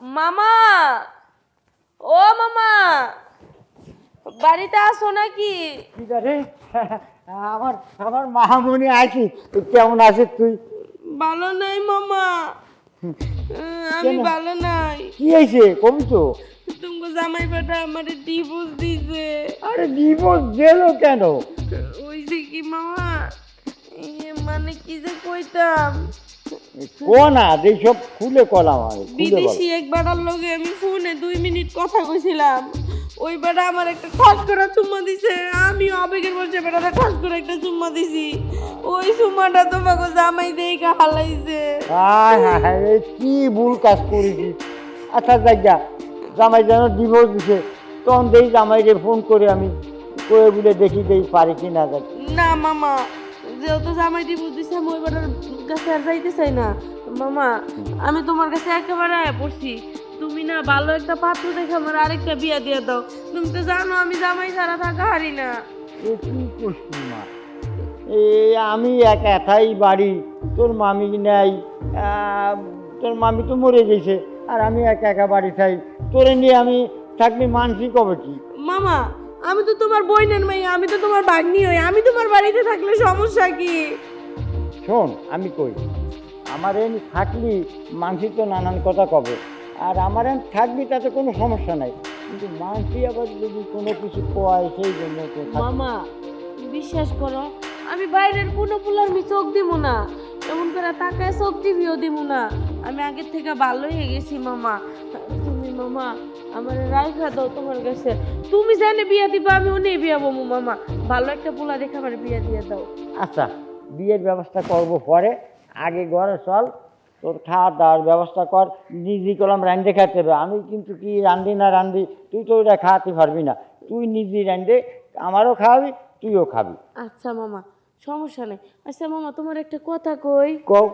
মামা! ও মামা! বাড়িতে আসো নাকি? আমার আমার মাহামণি আছি কেমন আছিস তুই? ভালো নাই মামা। আমি ভালো নাই। কি হয়েছে? কবি তো তুমি জামাই বেটা আমারে ডিভোর্স দিছে আরে ডিভোর্স দিল কেন? ওই যে কি মামা? মানে কি যে কইতাম? কো না যেসব খুলে কলাম আমি বিদেশি এক বেটার লগে আমি ফোনে দুই মিনিট কথা কইছিলাম। ওই বেটা আমার একটা ঠাস করে চুম্মা দিছে। আমি আবেগের বসে বেটাটা ঠাস করে একটা চুম্মা দিছি। ওই চুম্মাটা তোমাকে জামাই দেইকা হালাইছে হায় হায় হায় এ কি ভুল কাজ করেছি। আচ্ছা জায়গা জামাই যেন ডিভোর্স দিছে তখন দেই জামাইকে ফোন করে আমি করে বলে দেখি দেই পারি কি না না মামা যেহেতু জামাই দিব দিছে আমি ওই বেটার কাছে আর যাইতে চাই না। মামা আমি তোমার কাছে একেবারে আয়া পড়ছি। তুমি না ভালো একটা পাত্র দেখে আমার আরেকটা বিয়া দিয়ে দাও। তুমি তো জানো আমি জামাই ছাড়া থাকা হারি না। এ কি করছি মা? এই আমি এক একাই বাড়ি। তোর মামি নেই তোর মামি তো মরে গেছে আর আমি একা একা বাড়ি থাই তোরে নিয়ে আমি থাকলে মানসিক হবে কি মামা আমি তো তোমার বইনের মেয়ে আমি তো তোমার বাগনি হই আমি তোমার বাড়িতে থাকলে সমস্যা কি? শোন আমি কই আমার এমনি থাকলি মানসিক তো নানান কথা কবে আর আমার এম থাকবি তাতে কোনো সমস্যা নাই কিন্তু মানসি আবার যদি কোনো কিছু কোয়ায় সেই জন্য তো থাক- মামা বিশ্বাস করো আমি বাইরের কোনো পুলার মি চোখ দিব না এমন করে তাকায় চোখ টিভিও দিব না। আমি আগের থেকে ভালোই হয়ে গেছি মামা। তুমি মামা আমার রাইখা দাও তোমার কাছে। তুমি জানে বিয়া দিবা আমি উনি বিয়া বমু মামা। ভালো একটা পোলা দেখে আমার বিয়া দিয়ে দাও। আচ্ছা বিয়ের ব্যবস্থা করব পরে। আগে ঘরে চল তোর খাওয়া দাওয়ার ব্যবস্থা কর নিজে করলাম রান্ধে খাইতে হবে। আমি কিন্তু কি রান্ধি না রান্ধি তুই তো ওটা খাওয়াতে পারবি না। তুই নিজে রান্ধে আমারও খাওয়াবি তুইও খাবি। আচ্ছা মামা সমস্যা নেই। আচ্ছা মামা তোমার একটা কথা কই। কও।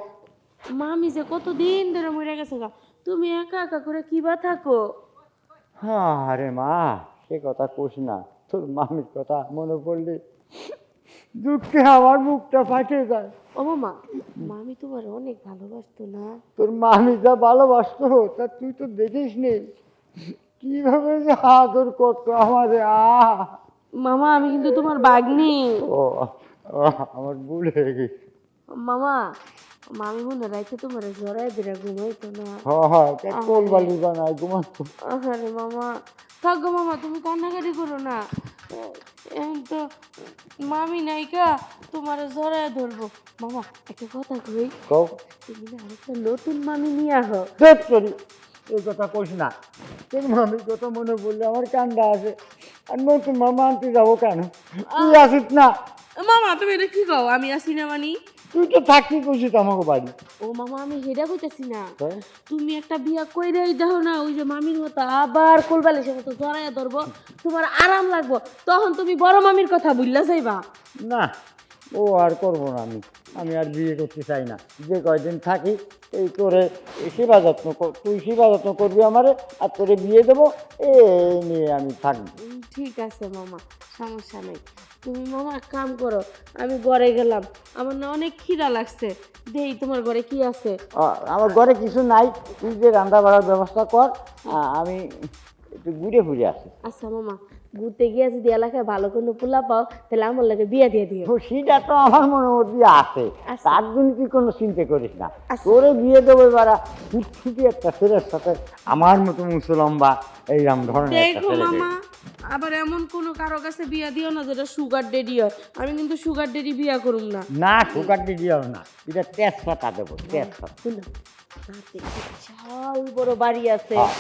মামি যে কতদিন ধরে মরে গেছে গা তুমি একা একা করে কিবা থাকো? হ্যাঁ আরে মা সে কথা কোস না। তোর মামির কথা মনে পড়লে দুঃখে আমার মুখটা ফাটে যায়। ও মামা মামি তোমার অনেক ভালোবাসতো না? তোর মামি যা ভালোবাসতো তা তুই তো দেখিস নি। কীভাবে যে আদর করতো আমারে আহ মামা আমি কিন্তু তোমার বাগনি। ও, আমার ভুল হয়ে গেছে। মামা মামি মনে তোমার জড়াই দিরা ঘুমাইতো না। হ্যাঁ হ্যাঁ কোল বালি বানায় ঘুমাতো আরে মামা থাকো মামা তুমি কান্নাকাটি করো না। এখন তো মামি নাইকা তোমার ধরবো। মামা একটা কথা কই কও। তুমি না আরেকটা নতুন মামি নিয়ে আহো। দেখ করি এই কথা কোস না। তোর মামির কথা মনে পড়লে আমার কান্দা আছে আর নতুন মামা আনতে যাব কেন? তুই আসিস না। মামা তুমি এটা কি কও? আমি আসি না মানি? তুই তো থাকতে তো আমাকে বাড়ি। ও মামা আমি হেডা কইতেছি না। তুমি একটা বিয়া কইরাই দাও না ওই যে মামির মতো আবার কোলবালিশের মতো জড়াইয়া ধরবো তোমার আরাম লাগবো। তখন তুমি বড় মামির কথা বুঝলা যাইবা। না ও আর করব না আমি। আমি আর বিয়ে করতে চাই না। যে কয়দিন থাকি এই তোরে সেবা যত্ন কর- তুই সেবা যত্ন করবি আমারে আর তোরে বিয়ে দেবো এই নিয়ে আমি থাকব। ঠিক আছে মামা সমস্যা নেই। তুমি মামা এক কাম করো আমি ঘরে গেলাম। আমার না অনেক খিদা লাগছে। দেই তোমার ঘরে কি আছে? আমার ঘরে কিছু নাই। তুই যে রান্না বাড়ার ব্যবস্থা কর আমি একটু ঘুরে ঘুরে আসি। আচ্ছা মামা। ঘুরতে গিয়ে যদি এলাকায় ভালো কোনো পোলা পাও তাহলে আমার লাগে বিয়া দিয়ে দিও। খুশিটা তো আমার মনের মধ্যে আছে। তার জন্য তুই কোনো চিন্তা করিস না। তোরে বিয়ে দেবো এবার ফুটফুটি একটা ছেলের সাথে আমার মতো মুসলম্বা এইরকম ধরনের একটা দেখো মামা আবার এমন কোনো কারও কাছে বিয়া দিও না যেটা সুগার ডেডি হয়। আমি কিন্তু সুগার ডেডি বিয়া করুম না। না সুগার ডেডি দিও না। এটা তেজপাতা দেবো তেজপাতা। শুনো রাতে বিশাল বড় বাড়ি আছে হ্যাঁ।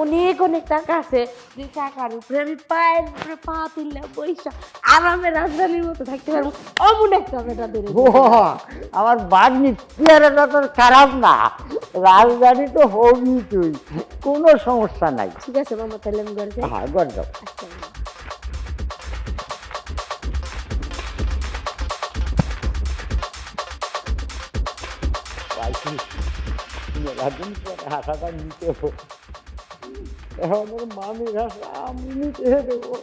অনেক অনেক টাকা আছে। যে টাকার উপরে আমি পায়ের উপরে পা তুললে বৈশা আরামে রাজধানীর মতো থাকতে পারব। অমন একটা বেটা ধরে আমার বাগনি চেহারাটা তোর খারাপ না। রাজধানী তো হবি তুই। কোনো সমস্যা নাই। ঠিক আছে মামা তাহলে আমি ঘরে যাই। হ্যাঁ গড় যাও। হাসাটা নিতে এখন ওর হাসা আমি নিতে দেবো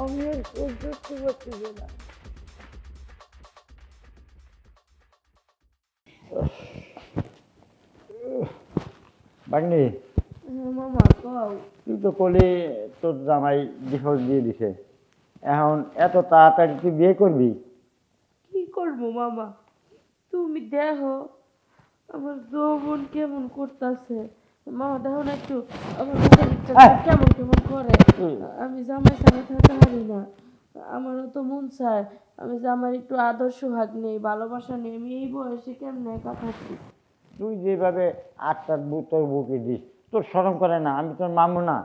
আমি আর সহ্য করতে পারছি না। বাগনি তুই তো কলি তোর জামাই ডিভোর্স দিয়ে দিছে। এখন এত তাড়াতাড়ি তুই বিয়ে করবি? কি করব মামা? তুমি দেখো আমার যৌবন কেমন করতেছে? মামা দেখো না একটু। আমার! কেমন কেমন করে? আমি জামাই সাথে থাকতে পারি না। আমারও তো মন চায়। আমি জামাই একটু আদর্শ হাত নেই ভালোবাসা নেই। আমি এই বয়সে কেমনে একা থাকি? তুই যেভাবে আটটার তোর বুকে দিস তোর সরম করে না আমি তোর মামু না।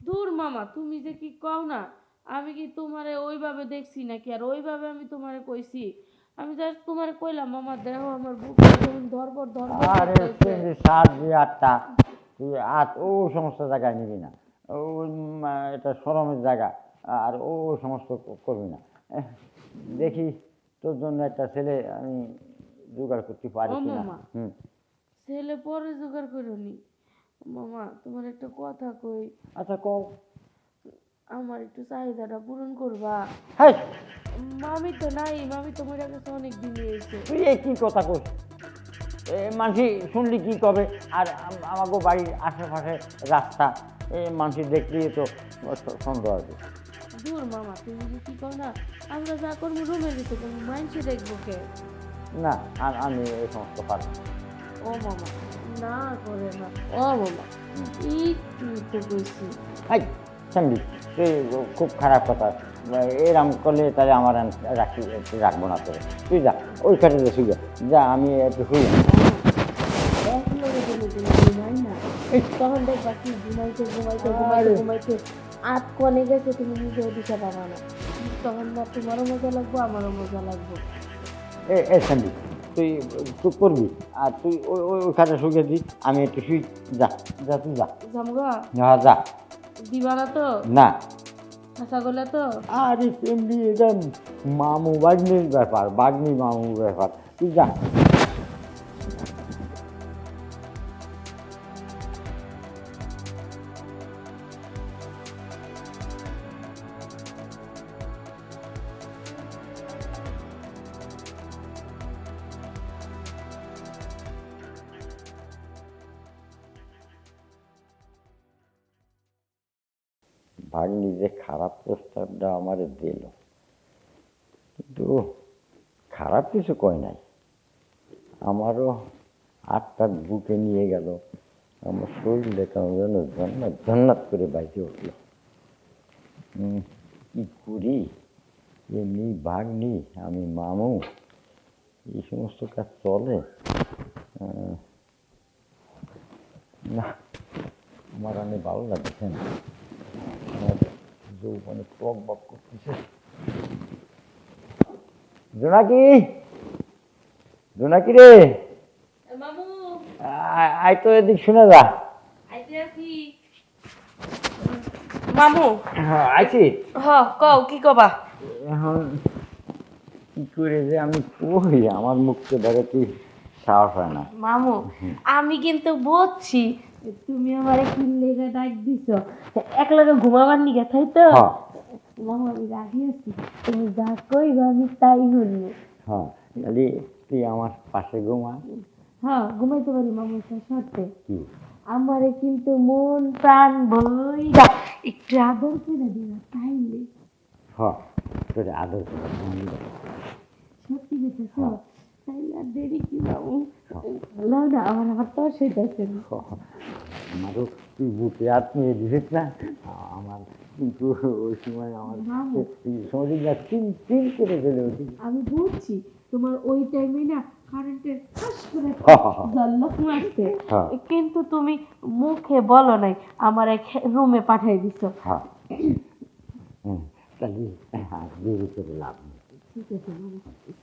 দূর মামা তুমি যে কি কও না? আমি কি তোমারে ওইভাবে দেখছি নাকি? আর ওইভাবে আমি তোমারে কইছি? আমি জাস্ট তোমারে কইলাম মামা দেখো আমার বুক ধরবর ধরবর আরে। তুই সাত যে আটটা তুই আট ও সমস্ত জায়গায় নিবি না। ও এটা সরমের জায়গা আর ও সমস্ত করবি না। দেখি তোর জন্য একটা ছেলে আমি জোগাড় করতে পারি কিনা। হুম। ছেলে পরে জোগাড় করো মামা তোমার একটা কথা কই। আচ্ছা কও। আমার একটু চাহিদাটা পূরণ করবা। হ্যাঁ মামি তো নাই মামি তো মরে গেছে অনেক দিন হয়েছে। তুই এই কি কথা কস মানসি শুনলি কি কবে? আর আম- আমাকে বাড়ির আশেপাশে রাস্তা এ মানসি দেখলেই তো সন্দেহ আছে। দূর মামা তুমি যে কি কও না আমরা যা করব রুমে দিতে তুমি মাইন্ডসে দেখব কে? না আর আমি এই সমস্ত পারব ও মামা না করে না। ও মামা একটু একটু কইছি। তুই খুব খারাপ কথা। এরম করলে তাহলে আমার আর রাখি রাখব না তোরে। তুই যা ওই কাছে শুয়ে যা। যা আমি একটু শুই কনে গেছে তুমি নিজেও দিতে পারো না। তখন না তোমারও মজা লাগবো আমারও মজা লাগবো। এ এ তুই তুই করবি? আর তুই ওই ওই ওই কাছে শুয়ে দি আমি একটু শুই। যা যা তুই যা। হ্যাঁ যা। দিবা না তো? না। আশা করলে তো? আরে এমনি এটা মামু বাগনির ব্যাপার বাগনি মামু ব্যাপার। তুই যা। ভাগ্নি যে খারাপ প্রস্তাবটা আমারে দিল। কিন্তু খারাপ কিছু কয় নাই। আমারও আটটার বুকে নিয়ে গেল। আমার শরীরটা কেমন যেন জন্নাত জন্নাত করে বাইতে উঠল। কি করি? এমনি ভাগ্নি, আমি মামু, এই সমস্ত কাজ চলে। না, আমার অনেক ভালো লাগছে না। যৌবনে টক বক করতেছে। জোনাকি? জোনাকি রে? আয় তো এদিক শুনে যা। মামু। হ্যাঁ আইছি। হ কও কি কবা? এখন কি করে যে আমি কই? আমার মুখকে বেরোতে সাহস হয় না। মামু আমি কিন্তু বুঝছি যে তুমি আমারে কি লেগে ডাক দিছ? এক লগে ঘুমাবার নিগে তাই তো? হ্যাঁ। মামু আমি রাজি আছি। তুমি যা কইবা আমি তাই শুনব হ্যাঁ খালি তুই আমার পাশে ঘুমা। হ্যাঁ ঘুমাইতে পারি মামু তার সাথে কি? আমারে কিন্তু মন প্রাণ বইরা একটু আদর করে দিবা তাইলে। হ্যাঁ তোর আদর করে সত্যি কথা দেরি কি না আমার আমারও তুই বুকে হাত নিয়ে দিছিস না আমার কিন্তু ওই সময় আমার মামু। শরীরটা চিন চিন করে উঠি আমি বুঝছি তোমার ওই টাইমে না কারেন্টের ফাঁস করে হ্যাঁ। জল্লক মারছে হ্যাঁ। কিন্তু তুমি মুখে বলো নাই আমার এক রুমে পাঠাই দিছো হ্যাঁ তাহলে আর দেরি করে লাভ ঠিক আছে মামু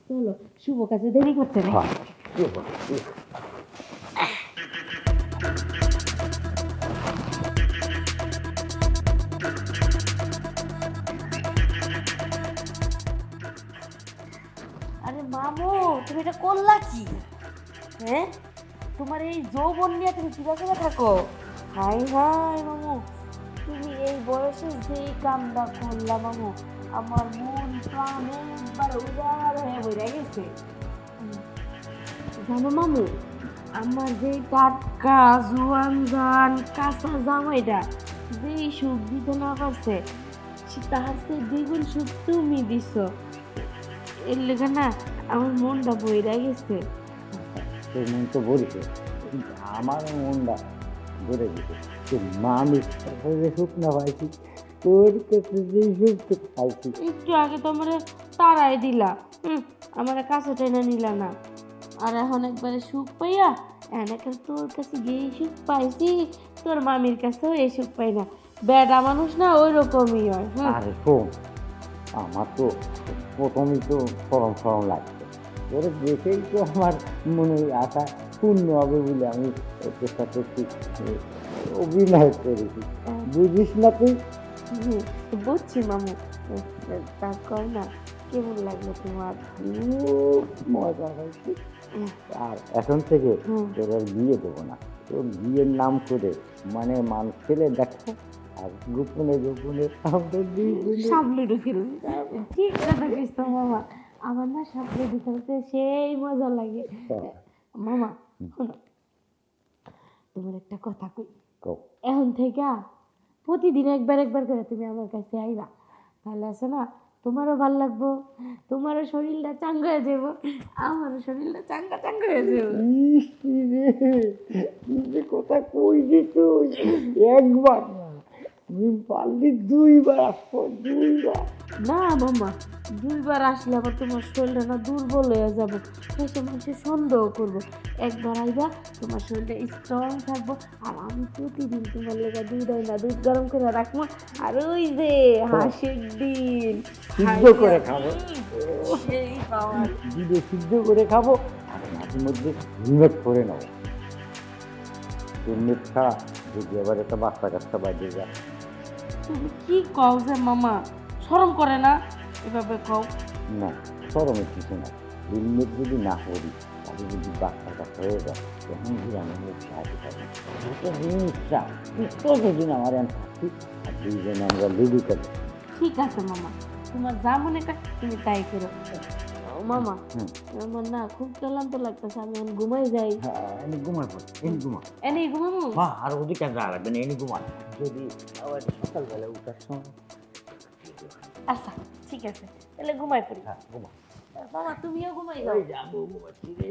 চলো শুভ কাছে দেরি করছে না হ্যাঁ? আরে মামু তুমি এটা করলা কি? হ্যাঁ? তোমার এই যৌবন নিয়ে তুমি কীভাবে থাকো? হাই হাই মামু। তুমি এই বয়সে যেই কামটা করলা মামু আমার মন প্রাণ একবার গেছে। জানো মামু, আমার যে টাটকা জোয়ান জান, কাঁচা জামাইটা যেই সুখ দিতে না পারছে তাহার সে দ্বিগুণ সুখ তুমি দিছ। এর লেগে না আমার মনটা বইরা গেছে। তোর মন তো বলছে আমার মনটা ধরে দিতে তো মামি সুখ না পাইছি তোর কাছে যে সুখ পাইছি। একটু আগে তো আমার তারাই দিলা। হুম আমার কাছে টেনে নিলা না। আর এখন একবারে সুখ পাইয়া এনেকে তোর কাছে গিয়ে সুখ পাইছি। তোর মামির কাছেও এই সুখ পাই না। বেডা মানুষ না ওই রকমই হয় আরে শোন আমার তো প্রথমেই তো সরম সরম লাগছে। ওরে দেখেই তো আমার মনে আশা পূর্ণ হবে বলে আমি চেষ্টা করছি অভিনয় করেছি। বুঝিস না তুই? হুম, বুঝছি মামু। তা কর না কেমন লাগল তোমার? খুব মজা হয়েছে। আর এখন থেকে। তোর আর বিয়ে দেবো না। তোর বিয়ের নাম করে মানে মানুষ ছেলে দেখা। আর গোপনে গোপনে আমরা দুইজনে সাবলেটও ঠিক কথা তো মামা। আমার না সাবলেটও খেলতে সেই মজা লাগে। মামা তোমার একটা কথা কই। এখন থেকে প্রতিদিন একবার একবার করে তুমি আমার কাছে আইবা। ভালো আছে না? তোমারও ভালো লাগবো। তোমারও শরীরটা চাঙ্গা হয়ে যাব। আমারও শরীরটা চাঙ্গা চাঙ্গা হয়ে যাব। কথা কই তুই একবার না তুমি পারলি দুইবার আসব দুইবার। না মামা দুইবার আসলে আবার তোমার শরীরটা না দুর্বল হয়ে যাব। শেষে মানুষে সন্দেহ করব। একবার আইবা তোমার শরীরটা স্ট্রং থাকব। আর আমি প্রতিদিন তোমার লেগে দুধ আই না দুধ গরম করে রাখব। আর ওই যে হাঁসের ডিম। সিদ্ধ করে খাব। সেই সিদ্ধ করে খাব। আর মাঝে মধ্যে হিমেট করে নেব হিমেট ছাড়া যদি আবার একটা বাচ্চা কাচ্চা যায়। তুমি কি কও যে মামা? শরম করে না? এভাবে কও না সরমের কিছু না। হিমেট যদি না করি তাহলে যদি বাচ্চা কাচ্চা হয়ে যায় তখন যদি আমি মুখ সাহায্য পাবো একটা জিনিসটা কতদিন আমার এমন থাকি আর দুইজনে আমরা লুডু খেলি। ঠিক আছে মামা। তোমার যা মনে কর তুমি তাই করো। মামা। আমার না খুব ক্লান্ত লাগতেছে আমি এখন ঘুমাই যাই। হ্যাঁ এনে ঘুমাই পড় এনে ঘুমা এনেই ঘুমাবো? মা আর ওদিকে যা লাগবে না এনে ঘুমা যদি আবার সকালবেলা উঠার সময় আচ্ছা। ঠিক আছে তাহলে ঘুমাই পড়ি হ্যাঁ ঘুমা মামা তুমিও ঘুমাই যাও ওই যাব ঘুমাচ্ছি রে